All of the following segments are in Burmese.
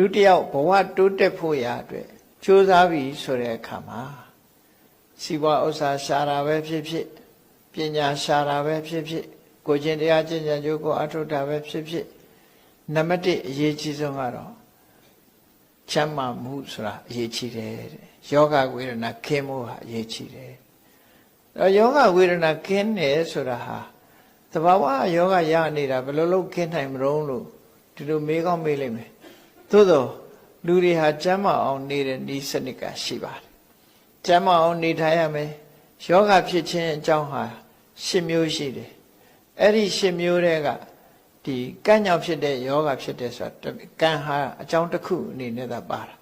လူတစ်ယောက်ဘဝတိုးတက်ဖို့ရာအတွက်ကြိုးစားပြီဆိုတဲ့အခါမှာစီးပွားဥစ္စာရှာတာပဲဖြစ်ဖြစ်ပညာရှာတာပဲဖြစ်ဖြစ်ကိုကျင့်တရားကျင့်ကြံကြိုးကိုအထုတာပဲဖြစ်ဖြစ်နံပါတ်1အရေးကြီးဆုံးကတော့ချမ်းသာမှုဆိုတာအရေးကြီးတယ်တဲ့ယောဂဝေဒနာခင်းမှုဟာအရေးကြီးတယ်အဲယောဂဝေဒနာခင်းတယ်ဆိုတာဟာသဘာဝယောဂရနေတာဘယ်လိုလုပ်ခင်းနိုင်မလို့လို့ဒီလိုမေးကောင်းမေးလိမ့်မယ် သို့တော့လူတွေဟာကျမ်းမာအောင်နေတဲ့ဤစနစ်ကရှိပါတယ်ကျမ်းမာအောင်နေထိုင်ရမယ်ယောဂဖြစ်ခြင်းအကြောင်းဟာ၈မျိုးရှိတယ်အဲ့ဒီ၈မျိုးတွေကဒီကံ့ကြောင့်ဖြစ်တဲ့ယောဂဖြစ်တဲ့ဆိုတာကံဟာအကြောင်းတစ်ခုအနေနဲ့သာပါတာ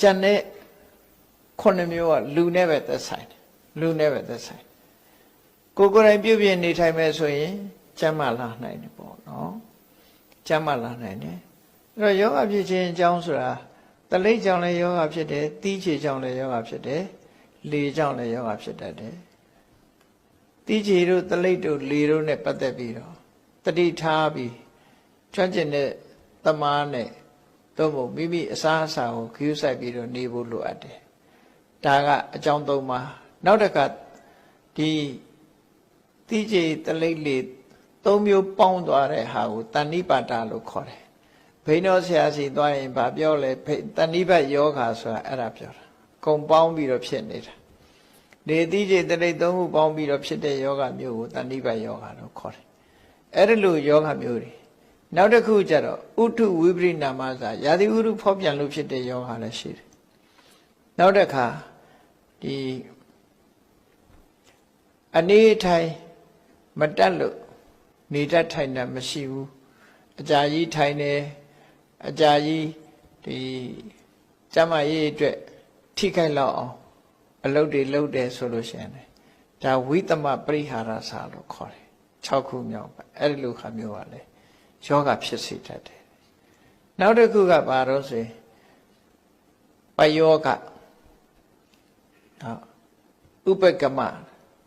ကျန်တဲ့ခုနှစ်မျိုးကလူနဲ့ပဲသက်ဆိုင်တယ်လူနဲ့ပဲသက်ဆိုင်ကိုယ်ကိုယ်တိုင်ပြုပြင်နေထိုင်မယ်ဆိုရင်ကျမ်းမာလာနိုင်တယ်ပေါ့နော်ကျမ်းမာလာနိုင်တယ် အဲ့တော့ယောဂဖြစ်ခြင်းအကြောင်းဆိုတာတလိပ်ကြောင့်လည်းယောဂဖြစ်တယ်တီးချေကြောင့်လည်းယောဂဖြစ်တယ်လေကြောင့်လည်းယောဂဖြစ်တတ်တယ်တီးချေတို့တလိပ်တို့လေတို့နဲ့ပတ်သက်ပြီးတော့တတိထားပြီးကျွမ်းကျင်တဲ့တမားနဲ့သို့မဟုတ်မိမိအစားအစာကိုခရူးဆိုင်ပြီးတော့နေဖို့လိုအပ်တယ်ဒါကအကြောင်းသုံးပါနောက်တစ်ခါဒီတီးချေတလိပ်လေသုံးမျိုးပေါင်းသွားတဲ့ဟာကိုတဏိပါတာလို့ခေါ်တယ် ဘိန်းတော်ဆရာစီသွားရင်ဗာပြောလဲတဏိဘတ်ယောဂါဆိုတာအဲ့ဒါပြောတာကုံပေါင်းပြီးတော့ဖြစ်နေတာနေတိကျတရိတ်သုံးခုပေါင်းပြီးတော့ဖြစ်တဲ့ယောဂမျိုးကိုတဏိဘတ်ယောဂါလို့ခေါ်တယ်အဲ့ဒီလိုယောဂမျိုးတွေနောက်တစ်ခုကျတော့ဥထုဝိပရိနာမစာယာတိဥရုဖောက်ပြန်လို့ဖြစ်တဲ့ယောဂါလည်းရှိတယ်နောက်တစ်ခါဒီအနေထိုင်မတက်လို့နေတတ်ထိုင်တာမရှိဘူးအကြာကြီးထိုင်တယ် အကြာကြီးဒီကျမရေးအတွက်ထိခိုက်လောက်အောင်အလုပ်တွေလုပ်တယ်ဆိုလို့ရှိရင်လေဒါဝိသမပရိဟာရစာလို့ခေါ်တယ်6ခုမြောက်ပါအဲ့ဒီလိုခါမျိုးပါလေယောဂဖြစ်စေတတ်တယ်နောက်တစ်ခုကဘာလို့ဆိုရင်ပယောဂဟောဥပကမ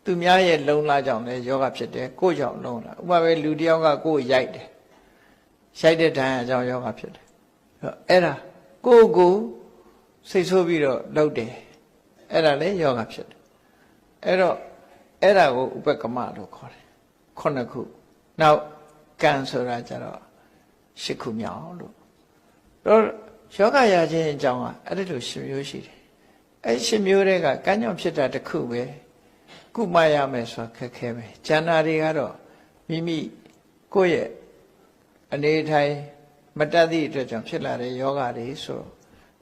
သူများရဲ့လုံလာကြောင့်လည်းယောဂဖြစ်တယ်ကိုယ့်ကြောင့်လုံလာဥပမာပဲလူတယောက်ကကိုယ်ရိုက်တယ်ရိုက်တဲ့ဒဏ်အကြောင်းယောဂဖြစ်တယ် အဲ့ဒါကိုယ့်ကိုစိတ်ဆိုးပြီးတော့လုပ်တယ်အဲ့ဒါလည်းယောဂဖြစ်တယ်အဲ့တော့အဲ့ဒါကိုဥပကမလို့ခေါ်တယ်ခုနှစ်ခုနောက်ကံဆိုတာကြတော့ရှစ်ခုမြောက်လို့တော့ယောဂရခြင်းအကြောင်းကအဲ့ဒီလိုရှစ်မျိုးရှိတယ်အဲ့ရှစ်မျိုးတွေကကံကြောင့်ဖြစ်တာတစ်ခုပဲကုမရမယ်ဆိုတာခက်ခဲပဲဉာဏ်တွေကတော့မိမိကိုယ့်ရဲ့အနေထိုင် မတတ်သည့်အတွက်ကြောင့်ဖြစ်လာတဲ့ယောဂတွေဆို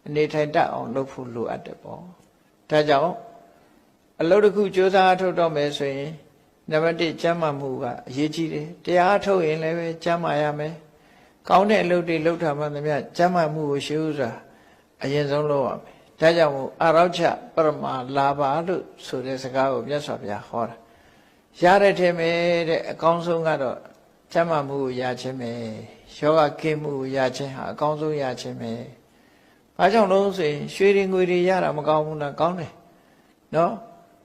အနေထိုင်တတ်အောင်လုပ်ဖို့လိုအပ်တယ်ပေါ့ဒါကြောင့်အလုပ်တစ်ခုစ조사အထုတ်တော့မယ်ဆိုရင်နံပါတ်1ကျမ်းမာမှုကအရေးကြီးတယ်တရားအထုတ်ရင်လည်းပဲကျမ်းမာရမယ်ကောင်းတဲ့အလုပ်တွေလုပ်တာမှသမျှကျမ်းမာမှုကိုရှေးဥစွာအရင်ဆုံးလုပ်ရမယ်ဒါကြောင့်မို့အရောချပရမလာပါလို့ဆိုတဲ့စကားကိုမြတ်စွာဘုရားဟောတာရတဲ့ထင်ပဲတဲ့အကောင်းဆုံးကတော့ကျမ်းမာမှုကိုရခြင်းပဲ ယောဂကင်းမှုကိုရခြင်းဟာအကောင်းဆုံးရခြင်းပဲဘာကြောင့်လို့ဆိုရင်ရွှေရင်ငွေတွေရတာမကောင်းဘူးလားကောင်းတယ်နော်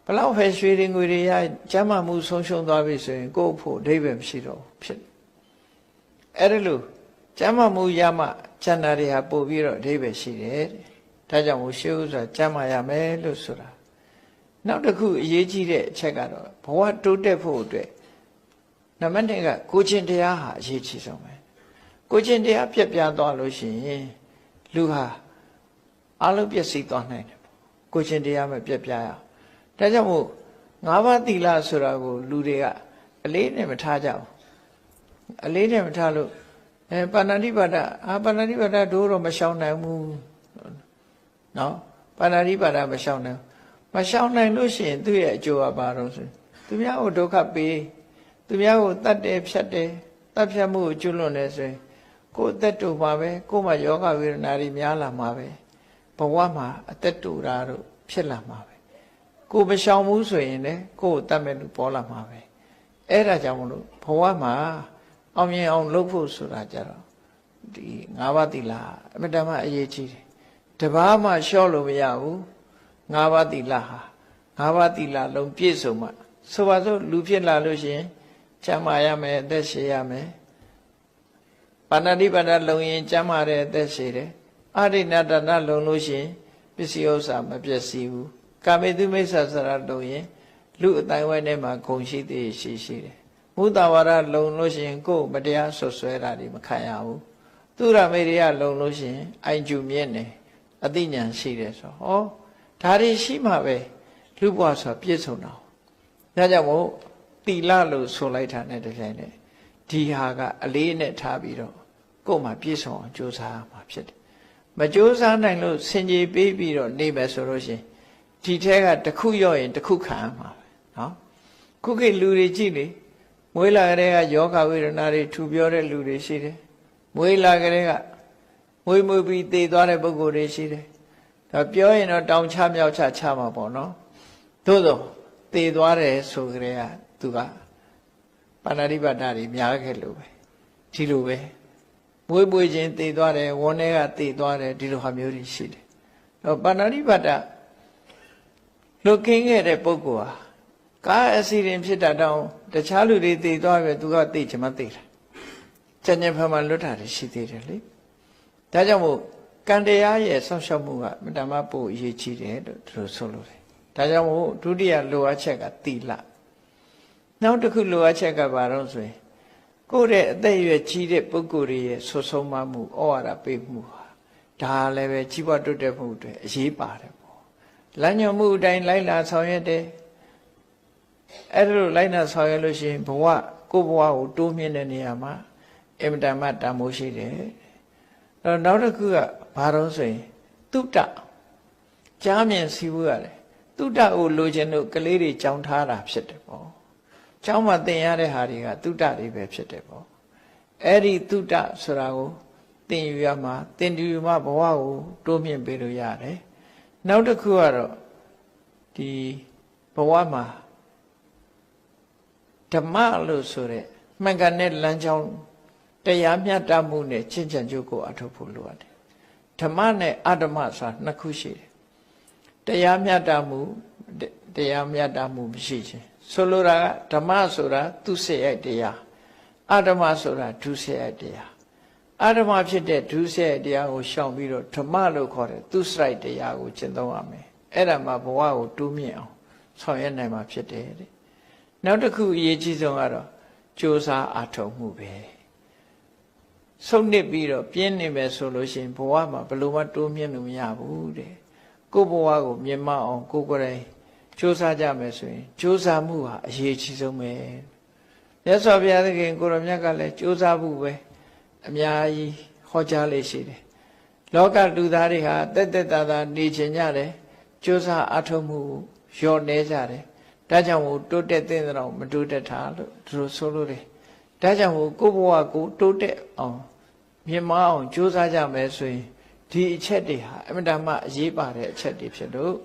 ဘလောက်ပဲရွှေရင်ငွေတွေရကျမ်းမာမှုဆုံးရှုံးသွားပြီဆိုရင်ကိုယ့်ဖို့အဓိပ္ပာယ်မရှိတော့ဘူးဖြစ်အဲ့ဒါလို့ကျမ်းမာမှုရမှကျန်တာတွေဟာပို့ပြီးတော့အဓိပ္ပာယ်ရှိတယ်တဲ့ဒါကြောင့်မို့ရှေးဥစွာကျမ်းမာရမယ်လို့ဆိုတာနောက်တစ်ခုအရေးကြီးတဲ့အချက်ကတော့ဘဝတိုးတက်ဖို့အတွက်နံပါတ်1ကကိုချင်းတရားဟာအရေးကြီးဆုံးပဲ ကိုချင်းတရားပြက်ပြားသွားလို့ရှိရင်လူဟာအလုံးပြည့်စည်သွားနိုင်တယ်ပေါ့ကိုချင်းတရားမပြက်ပြားရအောင်ဒါကြောင့်မို့ငါးပါးသီလဆိုတာကို လူတွေကအလေးနဲ့မထားကြဘူးအလေးနဲ့မထားလို့အဲပါဏာတိပါဒအာပါဏာတိပါဒဒိုးတော့မရှောင်နိုင်ဘူးနော်ပါဏာတိပါဒမရှောင်နိုင်မရှောင်နိုင်လို့ရှိရင်သူ့ရဲ့အကျိုးကဘာလို့ဆိုသူများကိုဒုက္ခပေးသူများကိုတတ်တယ်ဖြတ်တယ်တတ်ဖြတ်မှုကိုကျွလွန်တယ်ဆိုရင် ကိုယ်အသက်တူမှာပဲကိုယ်မှာယောဂဝေဒနာတွေများလာမှာပဲဘဝမှာအသက်တူတာတို့ဖြစ်လာမှာပဲကိုယ်မရှောင်ဘူးဆိုရင်လည်းကိုယ်ကိုတတ်မဲ့လူပေါ်လာမှာပဲအဲ့ဒါကြောင့်မလို့ဘဝမှာအောင်မြင်အောင်လုပ်ဖို့ဆိုတာကြတော့ဒီ၅ပါးသီလအမြဲတမ်းအရေးကြီးတယ်တပားမှလျှော့လို့မရဘူး၅ပါးသီလဟာ၅ပါးသီလလုံးပြည့်စုံမှဆိုပါစို့လူဖြစ်လာလို့ရှိရင်ကျမ်းမာရမယ်အသက်ရှည်ရမယ် ပါဏာတိပါဒလုံရင်ကျမ်းမာတဲ့အသက်ရှည်တယ်အာရိဏတနာလုံလို့ရှိရင်ပစ္စည်းဥစ္စာမပျက်စီးဘူးကာမေတုမိစ္ဆာစရလုံရင်လူအတိုင်းဝိုင်းထဲမှာဂုံရှိသေးရှိရှိတယ်မုဒ္ဒဝါဒလုံလို့ရှိရင်ကိုယ်မတရားဆွဆွဲတာတွေမခံရဘူးသူရမေရိယလုံလို့ရှိရင်အိုင်ကျူမြင့်နေအသိဉာဏ်ရှိတယ်ဆိုဟောဒါတွေရှိမှပဲလူဘဝဆိုပြည့်စုံတော့ဒါကြောင့်မို့တိလလို့ဆိုလိုက်တာနဲ့တပြိုင်တည်းဒီဟာကအလေးနဲ့ထားပြီးတော့ ကိုယ်မှပြည့်စုံအောင်ကြိုးစားရမှာဖြစ်တယ်မကြိုးစားနိုင်လို့စင်ကြေပေးပြီးတော့နေမယ်ဆိုလို့ရှိရင်ဒီထဲကတစ်ခုရော့ရင်တစ်ခုခံရမှာပဲနော်ခုခေတ်လူတွေကြည့်လေမွေးလာကလေးကယောဂဝေဒနာတွေထူပြောတဲ့လူတွေရှိတယ်မွေးလာကလေးကမွေးမွေးပြီးတည်သွားတဲ့ပုဂ္ဂိုလ်တွေရှိတယ်ဒါပြောရင်တော့တောင်ချမြောက်ချချမှာပေါ့နော်သို့သောတည်သွားတယ်ဆိုကြတဲ့ကသူကပါဏာတိပါဒတွေများခဲ့လို့ပဲဒီလိုပဲ မွေးမွေးချင်းတည်သွားတယ်ဝန်းထဲကတည်သွားတယ်ဒီလိုဟာမျိုးတွေရှိတယ်တော့ပါဏာတိပါဒလွတ်ကင်းခဲ့တဲ့ပုဂ္ဂိုလ်ဟာကားအစီရင်ဖြစ်တာတောင်တခြားလူတွေတည်သွားပြီသူကတည်ချင်မှတည်တာကျန်ကျင်ဖန်မှလွတ်တာတွေရှိသေးတယ်လေဒါကြောင့်မို့ကံတရားရဲ့ဆောက်ရှောက်မှုကမတ္တမပို့အရေးကြီးတယ်လို့သူတို့ဆိုလို့တယ်ဒါကြောင့်မို့ဒုတိယလိုအပ်ချက်ကတိလနောက်တစ်ခုလိုအပ်ချက်ကဘာလို့ဆိုရင် ကိုယ့်ရဲ့အသက်အရွယ်ကြီးတဲ့ပုဂ္ဂိုလ်တွေရဲ့ဆွဆုံးမမှုဩဝါဒပေးမှုဟာဒါလည်းပဲကြီးပွားတိုးတက်မှုတွေအရေးပါတယ်ပေါ့လမ်းညွှန်မှုအတိုင်းလိုက်လာဆောင်ရွက်တယ်အဲ့ဒါလိုလိုက်နာဆောင်ရွက်လို့ရှိရင်ဘဝကိုယ့်ဘဝကိုတိုးမြင့်တဲ့နေရာမှာအင်မတန်မှတန်ဖိုးရှိတယ်အဲ့တော့နောက်တစ်ခုကဘာလို့ဆိုရင်တုတ္တကြားမြင်စီးဖို့ရတယ်တုတ္တကိုလိုချင်လို့ကလေးတွေကြောင်းထားတာဖြစ်တယ်ပေါ့ ကျောင်းမှာသင်ရတဲ့ဟာတွေကတုတ္တတွေပဲဖြစ်တယ်ပေါ့အဲ့ဒီတုတ္တဆိုတာကိုသင်ယူရမှာသင်ယူမှဘဝကိုတိုးမြင့်ပေးလို့ရတယ်နောက်တစ်ခုကတော့ဒီဘဝမှာဓမ္မလို့ဆိုတဲ့မှန်ကန်တဲ့လမ်းကြောင်းတရားမျှတမှုနဲ့ချင့်ချံကြိုးကိုအထောက်ဖို့လိုအပ်တယ်ဓမ္မနဲ့အဓမ္မဆိုတာနှစ်ခုရှိတယ်တရားမျှတမှုတရားမျှတမှုမရှိခြင်း ဆိုလိုတာကဓမ္မဆိုတာသူစေရိုက်တရားအဓမ္မဆိုတာဒုစေရိုက်တရားအဓမ္မဖြစ်တဲ့ဒုစေရိုက်တရားကိုရှောင်ပြီးတော့ဓမ္မလို့ခေါ်တဲ့သူစရိုက်တရားကိုကျင့်သုံးရမယ်အဲ့ဒါမှဘဝကိုတိုးမြင့်အောင်ဆောင်ရွက်နိုင်မှာဖြစ်တယ်တဲ့နောက်တစ်ခုအရေးကြီးဆုံးကတော့ကြိုးစားအားထုတ်မှုပဲဆုံးနစ်ပြီးတော့ပြင်းနေမယ်ဆိုလို့ရှိရင်ဘဝမှာဘယ်လိုမှတိုးမြင့်လို့မရဘူးတဲ့ကိုယ့်ဘဝကိုမြင်မအောင်ကိုယ်ကိုယ်တိုင် ကြိုးစားကြမယ်ဆိုရင်ကြိုးစားမှုဟာအရေးကြီးဆုံးပဲမြတ်စွာဘုရားသခင်ကိုရမြတ်ကလည်းကြိုးစားမှုပဲအများကြီးဟောကြားလေးရှိတယ်လောကလူသားတွေဟာတက်တက်တာတာနေချင်ကြတယ်ကြိုးစားအထောက်မှုလျော့နေကြတယ်ဒါကြောင့်မို့တိုးတက်တဲ့တော့မတိုးတက်တာလို့သူတို့ဆိုလို့တယ်ဒါကြောင့်မို့ကိုယ့်ဘဝကိုတိုးတက်အောင်မြင်မအောင်ကြိုးစားကြမယ်ဆိုရင်ဒီအချက်တွေဟာအမြဲတမ်းအရေးပါတဲ့အချက်တွေဖြစ်လို့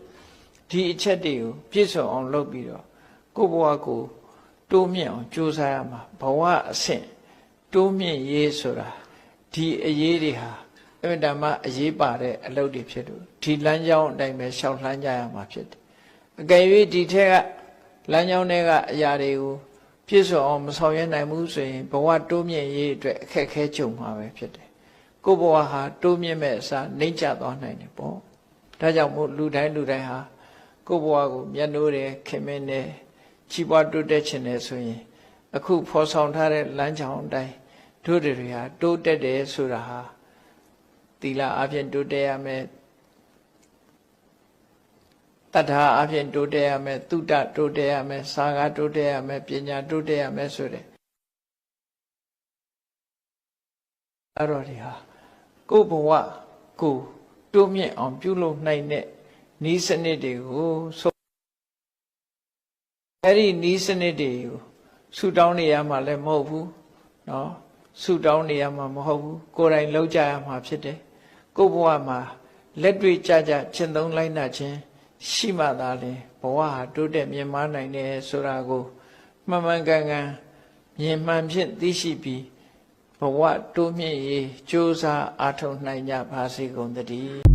ဒီအချက်တွေကိုပြည့်စုံအောင်လုပ်ပြီးတော့ကိုယ့်ဘဝကိုတိုးမြင့်အောင်ကြိုးစားရမှာဘဝအဆင့်တိုးမြင့်ရေးဆိုတာဒီအရေးတွေဟာအမြဲတမ်းအရေးပါတဲ့အလုပ်တွေဖြစ်လို့ဒီလမ်းကြောင်းအတိုင်းပဲရှောက်လှမ်းကြရမှာဖြစ်တယ်အကယ်၍ဒီထက်ကလမ်းကြောင်းတွေကအရာတွေကိုပြည့်စုံအောင်မဆောင်ရွက်နိုင်ဘူးဆိုရင်ဘဝတိုးမြင့်ရေးအတွက်အခက်အခဲကြုံမှာပဲဖြစ်တယ်ကိုယ့်ဘဝဟာတိုးမြင့်မဲ့အစားနှိမ့်ကျသွားနိုင်တယ်ပေါ့ဒါကြောင့်မို့လူတိုင်းလူတိုင်းဟာ ကိုယ့်ဘဝကိုမျက်နှိုးတယ်ခင်မင်းတယ်ကြီးပွားတိုးတက်ခြင်းတယ်ဆိုရင် အခုဖော်ဆောင်ထားတဲ့လမ်းကြောင်းအတိုင်းတို့တွေဟာတိုးတက်တယ်ဆိုတာဟာသီလအပြင်တိုးတက်ရမယ်တထာအပြင်တိုးတက်ရမယ်သုတတိုးတက်ရမယ်စာကတိုးတက်ရမယ်ပညာတိုးတက်ရမယ်ဆိုတဲ့အဲ့တော့ဒီဟာကိုယ့်ဘဝကိုတိုးမြင့်အောင်ပြုလုပ်နိုင်တဲ့ နီးစနစ်တွေကိုဆိုအဲ့ဒီနီးစနစ်တွေကိုဆူတောင်းနေရမှာလည်းမဟုတ်ဘူးเนาะဆူတောင်းနေရမှာမဟုတ်ဘူးကိုယ်တိုင်လောက်ကြရမှာဖြစ်တယ်ကိုယ့်ဘဝမှာလက်တွေ့ကြကြကျင့်သုံးလိုက်နာခြင်းရှိမှသာလေဘဝဟာတိုးတက်မြင့်မားနိုင်တယ်ဆိုတာကိုမှန်မှန်ကန်ကန်မြင်မှန်ဖြင့်သိရှိပြီးဘဝတိုးမြင့်ရေးကြိုးစားအားထုတ်နိုင်ကြပါစေကုန်သတည်း